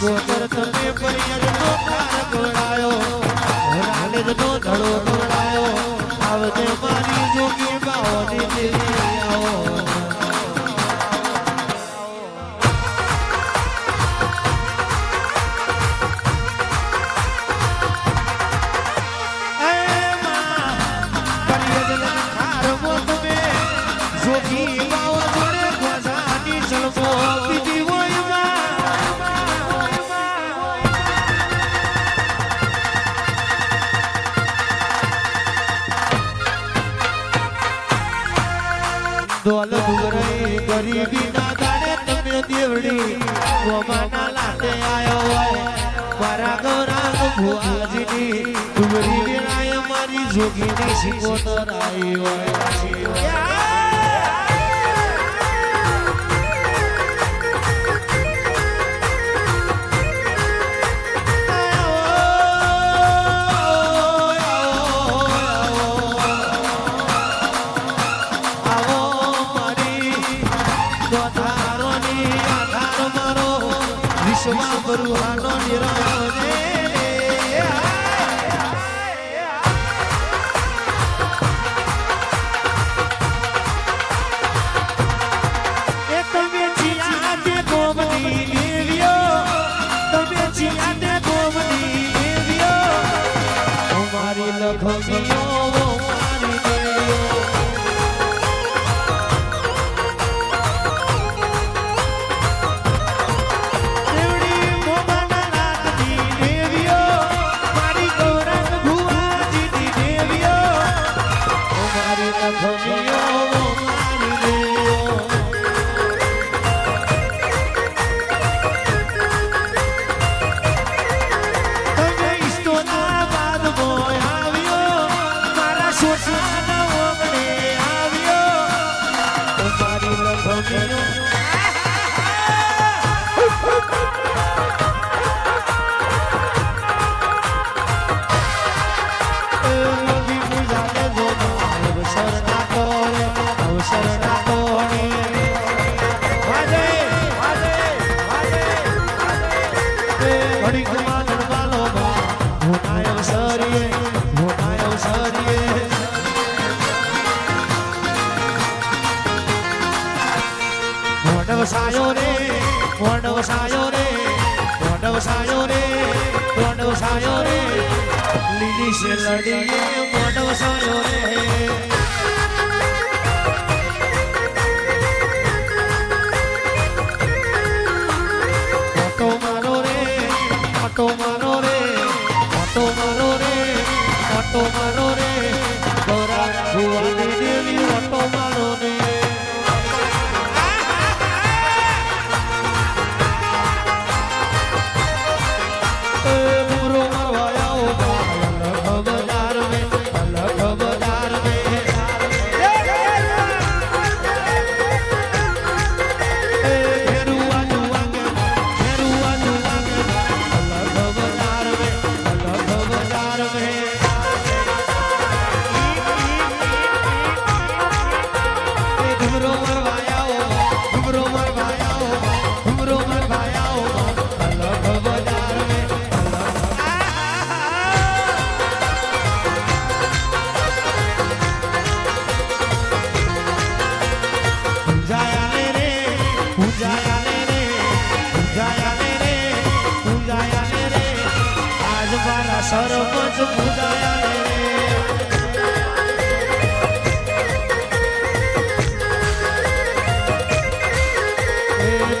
ગોબર તમે પરિયર નો ગરીબીના દાડે તમે દેવડી ગોમાના લાટે આયો હોય મારા ગૌરાંગ ભુઆજીની ગરીબીના મારી જોગીની શિકોતર આવી હોય. વિશ્વમાં બરુહાનો નિરંજન What's up? લડીએ મોઢો સાયો રે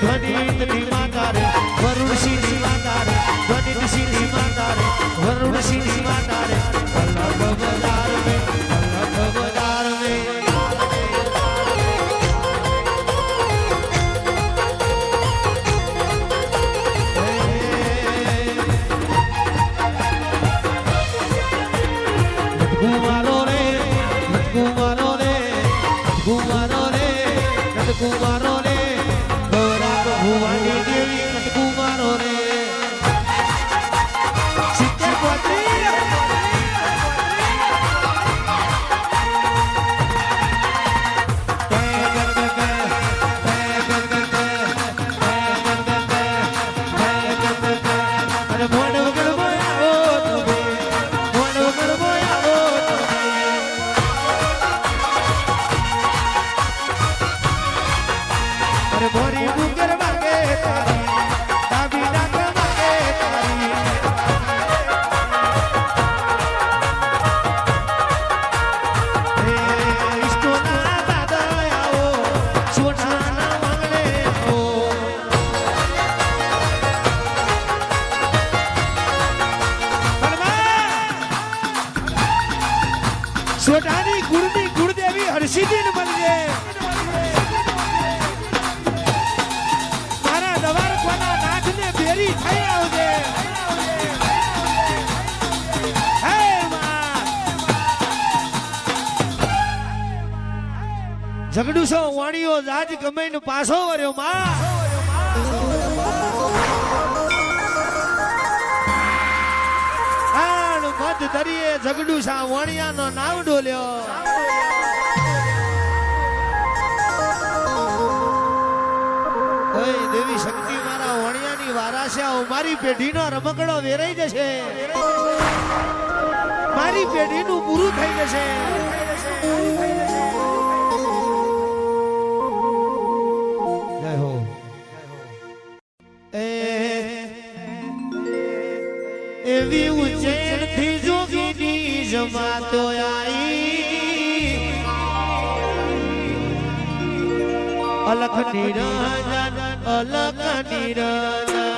ધ્વનિત નિમાતા રે વરુણ સિંહ નિમાતા રે ધ્વનિત સિંહ નિમાતા રે વરુણ સિંહ નિમાતા રે વલ્લભવદાર મે વલ્લભવદાર મે Kumaro re, Kumaro re, Kumaro re, Kumaro મારા નવારખોના નાથને ભેરી થઈ આવજે. ઝઘડુસો વાણીઓ જાજ ગમે પાછો વર્યો માં. મધ ધરીએ ઝગડુસા વણિયાનો નાવ ડોલ્યો ઓય દેવી શક્તિ મારા વણિયાની વારાસ્યા મારી પેઢીનો રમકડો વેરાઈ જશે. મારી પેઢીનું પૂરું થઈ જશે. જય એવી ઉજ્જૈનથી જોગીની જમાતો આઈ. અલખ નિરંજન અલખ નિરંજન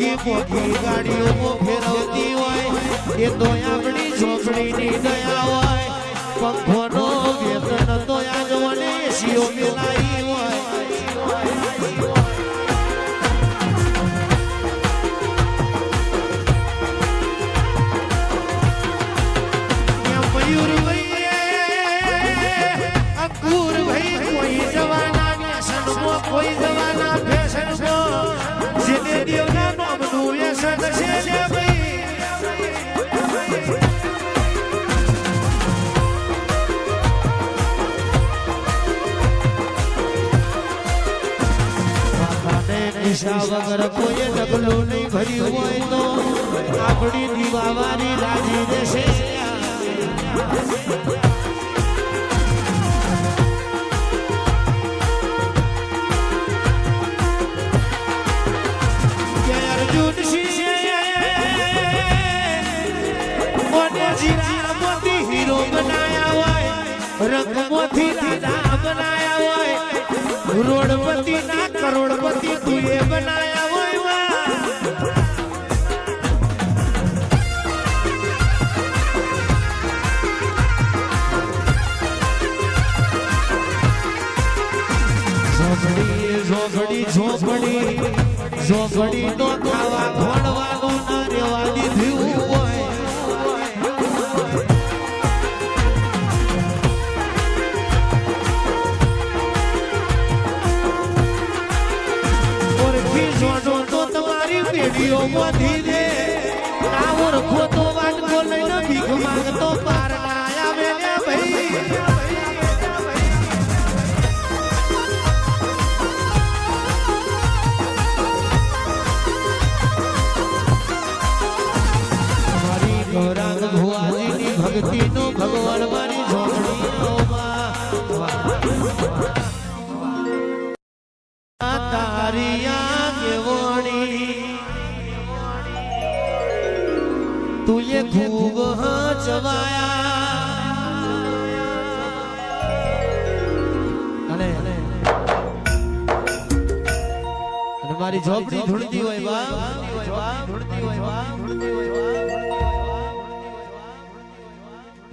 મોઘી મોઘી ગાડીઓ ફેરવતી હોય. એ તો આપણી ઝોપડીની દયા હોય. પંખોનો વેતન તો આજ મને એસીઓ મિલાઈ નિશા વગર કોઈ ડગલું નહીં ભર્યું હોય તો આપણી દીવાવાળી રાજી દેશે રંગ અર્જુન હોય રોડપતિ ના કરોડપતિ તુએ બનાયા હોય ઝોપડી ઝોપડી ઝોપડી તો ખાવા ખોડવાનું ના રેવા દીધું. હોય તુએ ખૂબ હચવાયા અને મારી ઝોપડી ધૂળતી હોય બા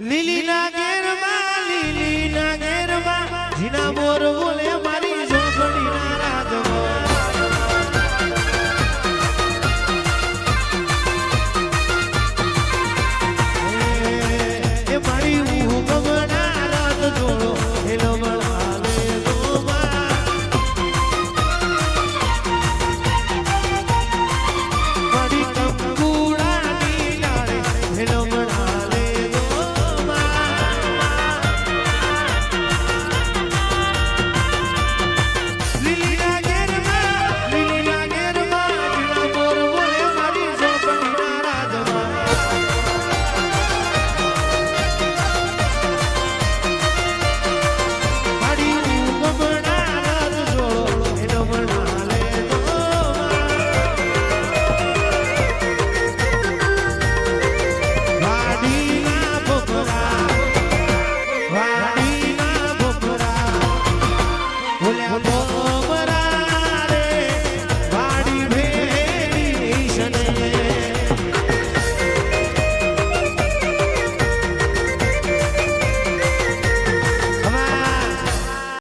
લીલી હોય ઘેરમાં લીલી ના ઘેરમાં લીલી ના જીના મોર બોલે મારી